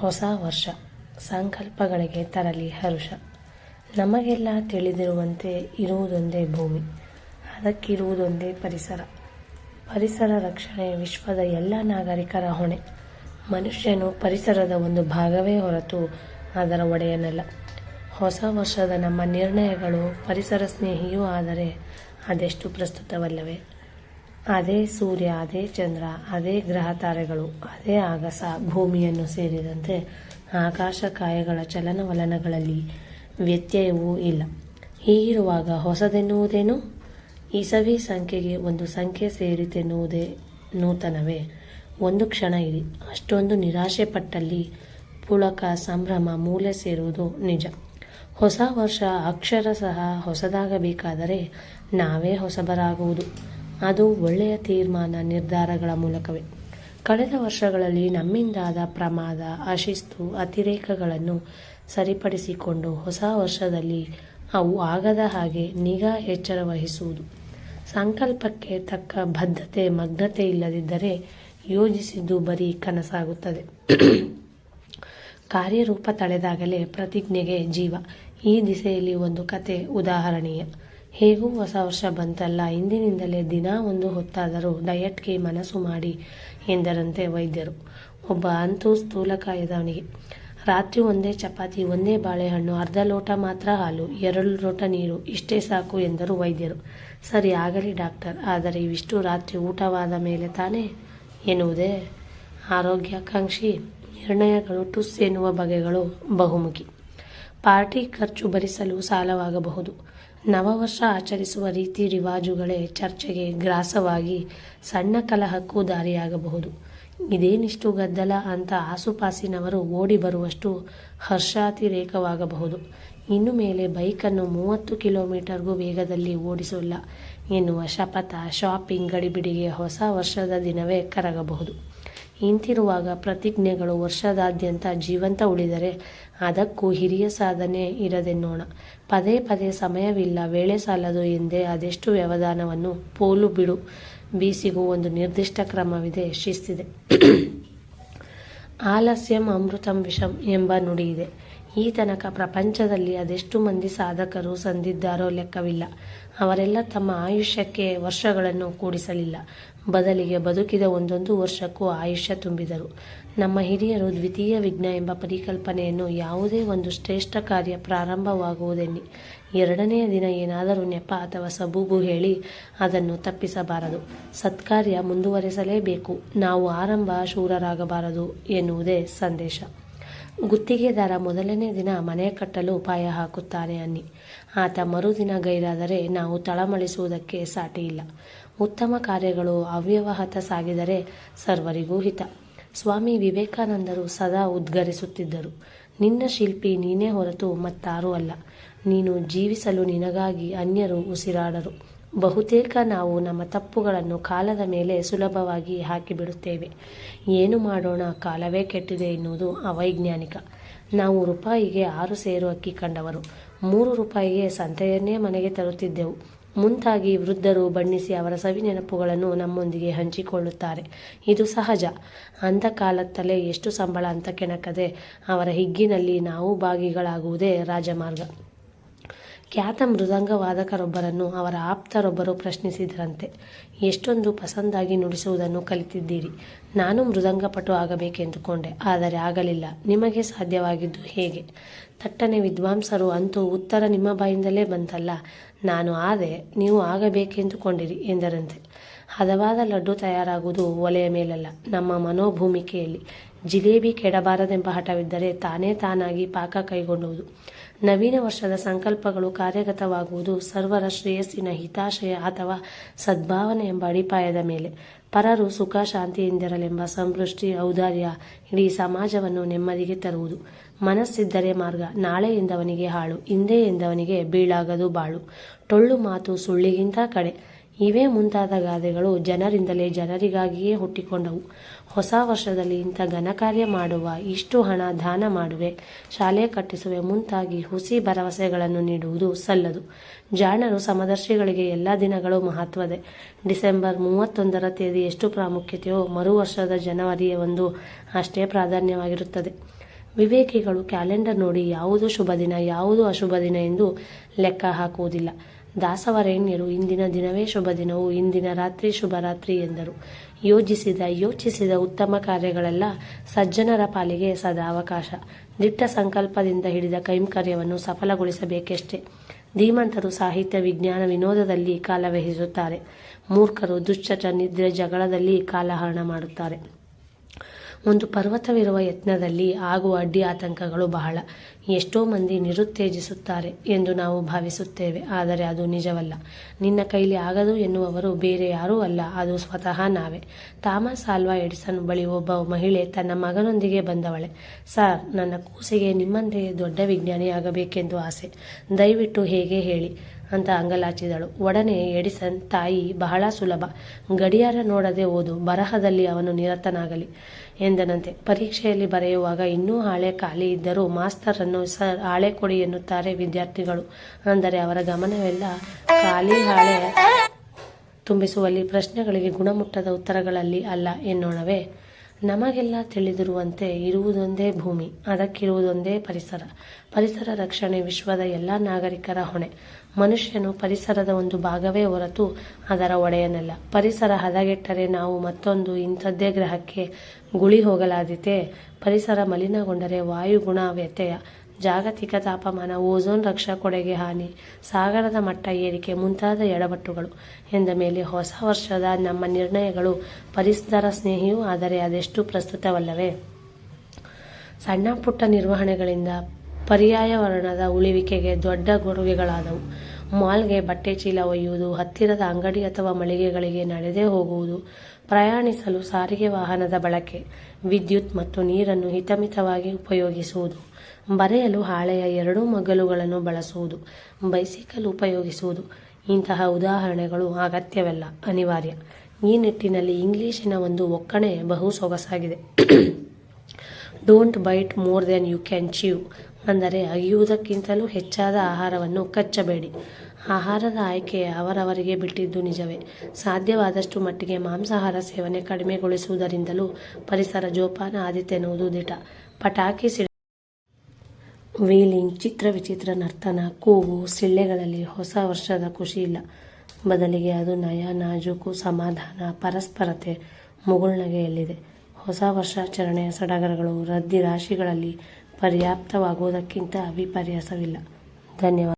ಹೊಸ ವರ್ಷ. ಸಂಕಲ್ಪಗಳಿಗೆ ತರಲಿ ಹರುಷ. ನಮಗೆಲ್ಲ ತಿಳಿದಿರುವಂತೆ ಇರುವುದೊಂದೇ ಭೂಮಿ. ಅದಕ್ಕಿರುವುದೊಂದೇ ಪರಿಸರ. ಪರಿಸರ ರಕ್ಷಣೆ ವಿಶ್ವದ ಎಲ್ಲ ನಾಗರಿಕರ ಹೊಣೆ. ಮನುಷ್ಯನು ಪರಿಸರದ ಒಂದು ಭಾಗವೇ ಹೊರತು ಅದರ ಒಡೆಯನಲ್ಲ. ಹೊಸ ವರ್ಷದ ನಮ್ಮ ನಿರ್ಣಯಗಳು ಪರಿಸರ ಸ್ನೇಹಿಯೂ ಆದರೆ ಅದೆಷ್ಟು ಪ್ರಸ್ತುತವಲ್ಲವೇ? ಅದೇ ಸೂರ್ಯ, ಅದೇ ಚಂದ್ರ, ಅದೇ ಗ್ರಹ ತಾರೆಗಳು, ಅದೇ ಆಗಸ, ಭೂಮಿಯನ್ನು ಸೇರಿದಂತೆ ಆಕಾಶ ಕಾಯಗಳ ಚಲನವಲನಗಳಲ್ಲಿ ವ್ಯತ್ಯಯವೂ ಇಲ್ಲ. ಹೀಗಿರುವಾಗ ಹೊಸದೆನ್ನುವುದೇನು? ಇಸವಿ ಸಂಖ್ಯೆಗೆ ಒಂದು ಸಂಖ್ಯೆ ಸೇರಿತೆನ್ನುವುದೇ ನೂತನವೇ? ಒಂದು ಕ್ಷಣ ಇರಿ. ಅಷ್ಟೊಂದು ನಿರಾಶೆ ಪಟ್ಟಲ್ಲಿ ಪುಳಕ ಸಂಭ್ರಮ ಮೂಲೆ ಸೇರುವುದು ನಿಜ. ಹೊಸ ವರ್ಷ ಅಕ್ಷರ ಸಹ ಹೊಸದಾಗಬೇಕಾದರೆ ನಾವೇ ಹೊಸಬರಾಗುವುದು. ಅದು ಒಳ್ಳೆಯ ತೀರ್ಮಾನ ನಿರ್ಧಾರಗಳ ಮೂಲಕವೇ. ಕಳೆದ ವರ್ಷಗಳಲ್ಲಿ ನಮ್ಮಿಂದಾದ ಪ್ರಮಾದ, ಅಶಿಸ್ತು, ಅತಿರೇಕಗಳನ್ನು ಸರಿಪಡಿಸಿಕೊಂಡು ಹೊಸ ವರ್ಷದಲ್ಲಿ ಅವು ಆಗದ ಹಾಗೆ ನಿಗಾ ಎಚ್ಚರ ವಹಿಸುವುದು. ಸಂಕಲ್ಪಕ್ಕೆ ತಕ್ಕ ಬದ್ಧತೆ, ಮಗ್ನತೆ ಇಲ್ಲದಿದ್ದರೆ ಯೋಜಿಸಿದ್ದು ಬರೀ ಕನಸಾಗುತ್ತದೆ. ಕಾರ್ಯರೂಪ ತಳೆದಾಗಲೇ ಪ್ರತಿಜ್ಞೆಗೆ ಜೀವ. ಈ ದಿಸೆಯಲ್ಲಿ ಒಂದು ಕತೆ ಉದಾಹರಣೀಯ. ಹೇಗೂ ಹೊಸ ವರ್ಷ ಬಂತಲ್ಲ, ಇಂದಿನಿಂದಲೇ ದಿನ ಒಂದು ಹೊತ್ತಾದರೂ ಡಯಟ್ಗೆ ಮನಸ್ಸು ಮಾಡಿ ಎಂದರಂತೆ ವೈದ್ಯರು. ಒಬ್ಬ ಅಂತೂ ಸ್ಥೂಲಕಾಯದವನಿಗೆ ರಾತ್ರಿ ಒಂದೇ ಚಪಾತಿ, ಒಂದೇ ಬಾಳೆಹಣ್ಣು, ಅರ್ಧ ಲೋಟ ಮಾತ್ರ ಹಾಲು, ಎರಡು ಲೋಟ ನೀರು, ಇಷ್ಟೇ ಸಾಕು ಎಂದರು ವೈದ್ಯರು. ಸರಿ, ಆಗಲಿ ಡಾಕ್ಟರ್. ಆದರೆ ಇವಿಷ್ಟು ರಾತ್ರಿ ಊಟವಾದ ಮೇಲೆ ತಾನೇ ಎನ್ನುವುದೇ ಆರೋಗ್ಯಾಕಾಂಕ್ಷಿ ನಿರ್ಣಯಗಳು, ಟುಸ್ ಎನ್ನುವ ಬಗೆಗಳು ಬಹುಮುಖಿ. ಪಾರ್ಟಿ ಖರ್ಚು ಭರಿಸಲು ಸಾಲವಾಗಬಹುದು. ನವವರ್ಷ ಆಚರಿಸುವ ರೀತಿ ರಿವಾಜುಗಳೇ ಚರ್ಚೆಗೆ ಗ್ರಾಸವಾಗಿ ಸಣ್ಣ ಕಲಹಕ್ಕೂ ದಾರಿಯಾಗಬಹುದು. ಇದೇನಿಷ್ಟು ಗದ್ದಲ ಅಂತ ಆಸುಪಾಸಿನವರು ಓಡಿ ಬರುವಷ್ಟು ಹರ್ಷಾತಿರೇಕವಾಗಬಹುದು. ಇನ್ನು ಮೇಲೆ ಬೈಕನ್ನು ಮೂವತ್ತು ಕಿಲೋಮೀಟರ್ಗೂ ವೇಗದಲ್ಲಿ ಓಡಿಸೋಲ್ಲ ಎನ್ನುವ ಶಪಥ ಶಾಪಿಂಗ್ ಗಡಿಬಿಡಿಗೆ ಹೊಸ ವರ್ಷದ ದಿನವೇ ಕರಗಬಹುದು. ಇಂತಿರುವಾಗ ಪ್ರತಿಜ್ಞೆಗಳು ವರ್ಷದಾದ್ಯಂತ ಜೀವಂತ ಉಳಿದರೆ ಅದಕ್ಕೂ ಹಿರಿಯ ಸಾಧನೆ ಇರದೆನ್ನೋಣ. ಪದೇ ಪದೇ ಸಮಯವಿಲ್ಲ, ವೇಳೆ ಸಾಲದು ಎಂದೇ ಅದೆಷ್ಟು ವ್ಯವಧಾನವನ್ನು ಪೋಲು ಬಿಡು ಬೀಸಿಗೂ ಒಂದು ನಿರ್ದಿಷ್ಟ ಕ್ರಮವಿದೆ, ಶಿಸ್ತಿದೆ. ಆಲಸ್ಯಂ ಅಮೃತಂ ವಿಷಂ ಎಂಬ ನುಡಿಯಿದೆ. ಈ ತನಕ ಪ್ರಪಂಚದಲ್ಲಿ ಅದೆಷ್ಟು ಮಂದಿ ಸಾಧಕರು ಸಂದಿದ್ದಾರೋ ಲೆಕ್ಕವಿಲ್ಲ. ಅವರೆಲ್ಲ ತಮ್ಮ ಆಯುಷ್ಯಕ್ಕೆ ವರ್ಷಗಳನ್ನು ಕೂಡಿಸಲಿಲ್ಲ. ಬದಲಿಗೆ ಬದುಕಿದ ಒಂದೊಂದು ವರ್ಷಕ್ಕೂ ಆಯುಷ್ಯ ತುಂಬಿದರು. ನಮ್ಮ ಹಿರಿಯರು ದ್ವಿತೀಯ ವಿಘ್ನ ಎಂಬ ಪರಿಕಲ್ಪನೆಯನ್ನು ಯಾವುದೇ ಒಂದು ಶ್ರೇಷ್ಠ ಕಾರ್ಯ ಪ್ರಾರಂಭವಾಗುವುದೆನ್ನಿ. ಎರಡನೆಯ ದಿನ ಏನಾದರೂ ನೆಪ ಅಥವಾ ಸಬೂಬು ಹೇಳಿ ಅದನ್ನು ತಪ್ಪಿಸಬಾರದು. ಸತ್ಕಾರ್ಯ ಮುಂದುವರೆಸಲೇಬೇಕು. ನಾವು ಆರಂಭ ಶೂರರಾಗಬಾರದು ಎನ್ನುವುದೇ ಸಂದೇಶ. ಗುತ್ತಿಗೆದಾರ ಮೊದಲನೇ ದಿನ ಮನೆ ಕಟ್ಟಲು ಉಪಾಯ ಹಾಕುತ್ತಾನೆ ಅನ್ನಿ. ಆತ ಮರುದಿನ ಗೈರಾದರೆ ನಾವು ತಳಮಳಿಸುವುದಕ್ಕೆ ಸಾಟಿಯಿಲ್ಲ. ಉತ್ತಮ ಕಾರ್ಯಗಳು ಅವ್ಯವಹತ ಸಾಗಿದರೆ ಸರ್ವರಿಗೂ ಹಿತ. ಸ್ವಾಮಿ ವಿವೇಕಾನಂದರು ಸದಾ ಉದ್ಗರಿಸುತ್ತಿದ್ದರು. ನಿನ್ನ ಶಿಲ್ಪಿ ನೀನೇ ಹೊರತು ಮತ್ತಾರೂ ಅಲ್ಲ. ನೀನು ಜೀವಿಸಲು ನಿನಗಾಗಿ ಅನ್ಯರು ಉಸಿರಾಡರು. ಬಹುತೇಕ ನಾವು ನಮ್ಮ ತಪ್ಪುಗಳನ್ನು ಕಾಲದ ಮೇಲೆ ಸುಲಭವಾಗಿ ಹಾಕಿಬಿಡುತ್ತೇವೆ. ಏನು ಮಾಡೋಣ, ಕಾಲವೇ ಕೆಟ್ಟಿದೆ ಎನ್ನುವುದು ಅವೈಜ್ಞಾನಿಕ. ನಾವು ರೂಪಾಯಿಗೆ ಆರು ಸೇರು ಅಕ್ಕಿ ಕಂಡವರು. ಮೂರು ರೂಪಾಯಿಗೆ ಸಂತೆಯನ್ನೇ ಮನೆಗೆ ತರುತ್ತಿದ್ದೆವು. ಮುಂತಾಗಿ ವೃದ್ಧರು ಬಣ್ಣಿಸಿ ಅವರ ಸವಿ ನೆನಪುಗಳನ್ನು ನಮ್ಮೊಂದಿಗೆ ಹಂಚಿಕೊಳ್ಳುತ್ತಾರೆ. ಇದು ಸಹಜ. ಅಂಥ ಕಾಲತ್ತಲೇ ಎಷ್ಟು ಸಂಬಳ ಅಂತ ಕೆಣಕದೆ ಅವರ ಹಿಗ್ಗಿನಲ್ಲಿ ನಾವು ಭಾಗಿಗಳಾಗುವುದೇ ರಾಜಮಾರ್ಗ. ಖ್ಯಾತ ಮೃದಂಗ ವಾದಕರೊಬ್ಬರನ್ನು ಅವರ ಆಪ್ತರೊಬ್ಬರು ಪ್ರಶ್ನಿಸಿದರಂತೆ, ಎಷ್ಟೊಂದು ಪಸಂದಾಗಿ ನುಡಿಸುವುದನ್ನು ಕಲಿತಿದ್ದೀರಿ. ನಾನು ಮೃದಂಗಪಟು ಆಗಬೇಕೆಂದುಕೊಂಡೆ. ಆದರೆ ಆಗಲಿಲ್ಲ. ನಿಮಗೆ ಸಾಧ್ಯವಾಗಿದ್ದು ಹೇಗೆ ತಟ್ಟನೆ ವಿದ್ವಾಂಸರು ಅಂತೂ ಉತ್ತರ ನಿಮ್ಮ ಬಾಯಿಂದಲೇ ಬಂತಲ್ಲ. ನಾನು ಆದೆ, ನೀವು ಆಗಬೇಕೆಂದುಕೊಂಡಿರಿ ಎಂದರಂತೆ. ಹದವಾದ ಲಡ್ಡು ತಯಾರಾಗುವುದು ಒಲೆಯ ಮೇಲಲ್ಲ, ನಮ್ಮ ಮನೋಭೂಮಿಕೆಯಲ್ಲಿ. ಜಿಲೇಬಿ ಕೆಡಬಾರದೆಂಬ ಹಠವಿದ್ದರೆ ತಾನೇ ತಾನಾಗಿ ಪಾಕ ಕೈಗೊಳ್ಳುವುದು ನವೀನ ವರ್ಷದ ಸಂಕಲ್ಪಗಳು ಕಾರ್ಯಗತವಾಗುವುದು ಸರ್ವರ ಶ್ರೇಯಸ್ಸಿನ ಹಿತಾಶಯ ಅಥವಾ ಸದ್ಭಾವನೆ ಎಂಬ ಅಡಿಪಾಯದ ಮೇಲೆ. ಪರರು ಸುಖ ಶಾಂತಿಯಿಂದಿರಲೆಂಬ ಸಂಪೃಷ್ಟಿ ಔದಾರ್ಯ ಇಡೀ ಸಮಾಜವನ್ನು ನೆಮ್ಮದಿಗೆ ತರುವುದು. ಮನಸ್ಸಿದ್ದರೆ ಮಾರ್ಗ, ನಾಳೆ ಎಂದವನಿಗೆ ಹಾಳು, ಹಿಂದೆ ಎಂದವನಿಗೆ ಬೀಳಾಗದು ಬಾಳು. ಟೊಳ್ಳು ಮಾತು ಸುಳ್ಳಿಗಿಂತ ಕಡೆ. ಇವೇ ಮುಂತಾದ ಗಾದೆಗಳು ಜನರಿಂದಲೇ ಜನರಿಗಾಗಿಯೇ ಹುಟ್ಟಿಕೊಂಡವು. ಹೊಸ ವರ್ಷದಲ್ಲಿ ಇಂಥ ಘನಕಾರ್ಯ ಮಾಡುವ, ಇಷ್ಟು ಹಣ ದಾನ ಮಾಡುವೆ, ಶಾಲೆ ಕಟ್ಟಿಸುವೆ ಮುಂತಾಗಿ ಹುಸಿ ಭರವಸೆಗಳನ್ನು ನೀಡುವುದು ಸಲ್ಲದು. ಜಾಣರು ಸಮದರ್ಶಿಗಳಿಗೆ ಎಲ್ಲ ದಿನಗಳು ಮಹತ್ವದೆ ಡಿಸೆಂಬರ್ ಮೂವತ್ತೊಂದರ ತೇದಿ ಎಷ್ಟು ಪ್ರಾಮುಖ್ಯತೆಯೋ ಮರು ವರ್ಷದ ಜನವರಿಯ ಒಂದು ಅಷ್ಟೇ ಪ್ರಾಧಾನ್ಯವಾಗಿರುತ್ತದೆ. ವಿವೇಕಿಗಳು ಕ್ಯಾಲೆಂಡರ್ ನೋಡಿ ಯಾವುದು ಶುಭ ದಿನ, ಯಾವುದು ಅಶುಭ ದಿನ ಎಂದು ಲೆಕ್ಕ ಹಾಕುವುದಿಲ್ಲ. ದಾಸವರೇಣ್ಯರು, ಇಂದಿನ ದಿನವೇ ಶುಭ ದಿನವು, ಇಂದಿನ ರಾತ್ರಿ ಶುಭ ರಾತ್ರಿ ಎಂದರು. ಯೋಜಿಸಿದ, ಯೋಚಿಸಿದ ಉತ್ತಮ ಕಾರ್ಯಗಳೆಲ್ಲ ಸಜ್ಜನರ ಪಾಲಿಗೆ ಸದಾವಕಾಶ ದಿಟ್ಟ ಸಂಕಲ್ಪದಿಂದ ಹಿಡಿದ ಕೈಂಕರ್ಯವನ್ನು ಸಫಲಗೊಳಿಸಬೇಕೆಷ್ಟೇ. ಧೀಮಂತರು ಸಾಹಿತ್ಯ, ವಿಜ್ಞಾನ, ವಿನೋದದಲ್ಲಿ ಕಾಲವಹಿಸುತ್ತಾರೆ. ಮೂರ್ಖರು ದುಶ್ಚಟ, ನಿದ್ರೆ, ಜಗಳದಲ್ಲಿ ಕಾಲಹರಣ ಮಾಡುತ್ತಾರೆ. ಒಂದು ಪರ್ವತವಿರುವ ಯತ್ನದಲ್ಲಿ ಆಗುವ ಅಡ್ಡಿ ಆತಂಕಗಳು ಬಹಳ. ಎಷ್ಟೋ ಮಂದಿ ನಿರುತ್ತೇಜಿಸುತ್ತಾರೆ ಎಂದು ನಾವು ಭಾವಿಸುತ್ತೇವೆ, ಆದರೆ ಅದು ನಿಜವಲ್ಲ. ನಿನ್ನ ಕೈಲಿ ಆಗದು ಎನ್ನುವವರು ಬೇರೆ ಯಾರೂ ಅಲ್ಲ, ಅದು ಸ್ವತಃ ನಾವೇ. ಥಾಮಸ್ ಆಲ್ವಾ ಎಡಿಸನ್ ಬಳಿ ಒಬ್ಬ ಮಹಿಳೆ ತನ್ನ ಮಗನೊಂದಿಗೆ ಬಂದವಳೆ. ಸರ್, ನನ್ನ ಕೂಸಿಗೆ ನಿಮ್ಮಂತೆಯೇ ದೊಡ್ಡ ವಿಜ್ಞಾನಿಯಾಗಬೇಕೆಂದು ಆಸೆ. ದಯವಿಟ್ಟು ಹೇಗೆ ಹೇಳಿ. ಅಂತ ಅಂಗಲಾಚಿದಳು. ಒಡನೆ ಎಡಿಸನ್ ತಾಯಿ ಬಹಳ ಸುಲಭ. ಗಡಿಯಾರ ನೋಡದೆ ಓದು, ಬರಹದಲ್ಲಿ ಅವನು ನಿರತನಾಗಲಿ ಎಂದನಂತೆ. ಪರೀಕ್ಷೆಯಲ್ಲಿ ಬರೆಯುವಾಗ ಇನ್ನೂ ಹಾಳೆ ಖಾಲಿ ಇದ್ದರೂ ಮಾಸ್ತರನ್ನು ಸರ್ ಹಾಳೆ ಕೊಡಿ ಎನ್ನುತ್ತಾರೆ ವಿದ್ಯಾರ್ಥಿಗಳು. ಅಂದರೆ ಅವರ ಗಮನವೆಲ್ಲ ಖಾಲಿ ಹಾಳೆ ತುಂಬಿಸುವಲ್ಲಿ ಪ್ರಶ್ನೆಗಳಿಗೆ ಗುಣಮಟ್ಟದ ಉತ್ತರಗಳಲ್ಲಿ ಅಲ್ಲ ಎನ್ನೋಣವೇ? ನಮಗೆಲ್ಲ ತಿಳಿದಿರುವಂತೆ ಇರುವುದೊಂದೇ ಭೂಮಿ, ಅದಕ್ಕಿರುವುದೊಂದೇ ಪರಿಸರ. ಪರಿಸರ ರಕ್ಷಣೆ ವಿಶ್ವದ ಎಲ್ಲ ನಾಗರಿಕರ ಹೊಣೆ. ಮನುಷ್ಯನು ಪರಿಸರದ ಒಂದು ಭಾಗವೇ ಹೊರತು ಅದರ ಒಡೆಯನಲ್ಲ. ಪರಿಸರ ಹದಗೆಟ್ಟರೆ ನಾವು ಮತ್ತೊಂದು ಇಂಥದ್ದೇ ಗ್ರಹಕ್ಕೆ ಗುಳಿ ಹೋಗಲಾದೀತೆ. ಪರಿಸರ ಮಲಿನಗೊಂಡರೆ ವಾಯುಗುಣ ವ್ಯತ್ಯಯ. ಜಾಗತಿಕ ತಾಪಮಾನ, ಓಝೋನ್ ರಕ್ಷಾ ಕೊಡೆಗೆ ಹಾನಿ, ಸಾಗರದ ಮಟ್ಟ ಏರಿಕೆ ಮುಂತಾದ ಎಡವಟ್ಟುಗಳು ಎಂದ ಮೇಲೆ ಹೊಸ ವರ್ಷದ ನಮ್ಮ ನಿರ್ಣಯಗಳು ಪರಿಸರ ಸ್ನೇಹಿಯೂ ಆದರೆ ಅದೆಷ್ಟು ಪ್ರಸ್ತುತವಲ್ಲವೇ? ಸಣ್ಣ ಪುಟ್ಟ ನಿರ್ವಹಣೆಗಳಿಂದ ಪರ್ಯಾಯ ವರ್ಣದ ಉಳಿವಿಕೆಗೆ ದೊಡ್ಡ ಕೊಡುಗೆಗಳಾದವು. ಮಾಲ್ಗೆ ಬಟ್ಟೆ ಚೀಲ ಒಯ್ಯುವುದು, ಹತ್ತಿರದ ಅಂಗಡಿ ಅಥವಾ ಮಳಿಗೆಗಳಿಗೆ ನಡೆದೇ ಹೋಗುವುದು, ಪ್ರಯಾಣಿಸಲು ಸಾರಿಗೆ ವಾಹನದ ಬಳಕೆ, ವಿದ್ಯುತ್ ಮತ್ತು ನೀರನ್ನು ಹಿತಮಿತವಾಗಿ ಉಪಯೋಗಿಸುವುದು, ಬರೆಯಲು ಹಾಳೆಯ ಎರಡೂ ಮಗ್ಗಲುಗಳನ್ನು ಬಳಸುವುದು, ಬೈಸಿಕಲ್ ಉಪಯೋಗಿಸುವುದು. ಇಂತಹ ಉದಾಹರಣೆಗಳು ಅಗತ್ಯವಲ್ಲ, ಅನಿವಾರ್ಯ. ಈ ನಿಟ್ಟಿನಲ್ಲಿ ಇಂಗ್ಲಿಶಿನ ಒಂದು ಒಕ್ಕಣೆ ಬಹು ಸೊಗಸಾಗಿದೆ. Don't bite more than you can chew ಅಂದರೆ ಅಗಿಯುವುದಕ್ಕಿಂತಲೂ ಹೆಚ್ಚಾದ ಆಹಾರವನ್ನು ಕಚ್ಚಬೇಡಿ. ಆಹಾರದ ಆಯ್ಕೆ ಅವರವರಿಗೆ ಬಿಟ್ಟಿದ್ದು ನಿಜವೇ. ಸಾಧ್ಯವಾದಷ್ಟು ಮಟ್ಟಿಗೆ ಮಾಂಸಾಹಾರ ಸೇವನೆ ಕಡಿಮೆಗೊಳಿಸುವುದರಿಂದಲೂ ಪರಿಸರ ಜೋಪಾನ ಆದೀತೆನ್ನುವುದು ದಿಟ. ಪಟಾಕಿ ಸಿಡಿ ವೀಲಿಂಗ್ ಚಿತ್ರ ವಿಚಿತ್ರ ನರ್ತನ, ಕೂಗು, ಸಿಳ್ಳೆಗಳಲ್ಲಿ ಹೊಸ ವರ್ಷದ ಖುಷಿ ಇಲ್ಲ ಬದಲಿಗೆ ಅದು ನಯ, ನಾಜೂಕು, ಸಮಾಧಾನ, ಪರಸ್ಪರತೆ, ಮುಗುಳ್ನಗೆಯಲ್ಲಿದೆ. ಹೊಸ ವರ್ಷಾಚರಣೆಯ ಸಡಗರಗಳು, ರದ್ದಿ ರಾಶಿಗಳಲ್ಲಿ ಪರ್ಯಾಪ್ತವಾಗುವುದಕ್ಕಿಂತ ವಿಪರ್ಯಾಸವಿಲ್ಲ ಧನ್ಯವಾದ.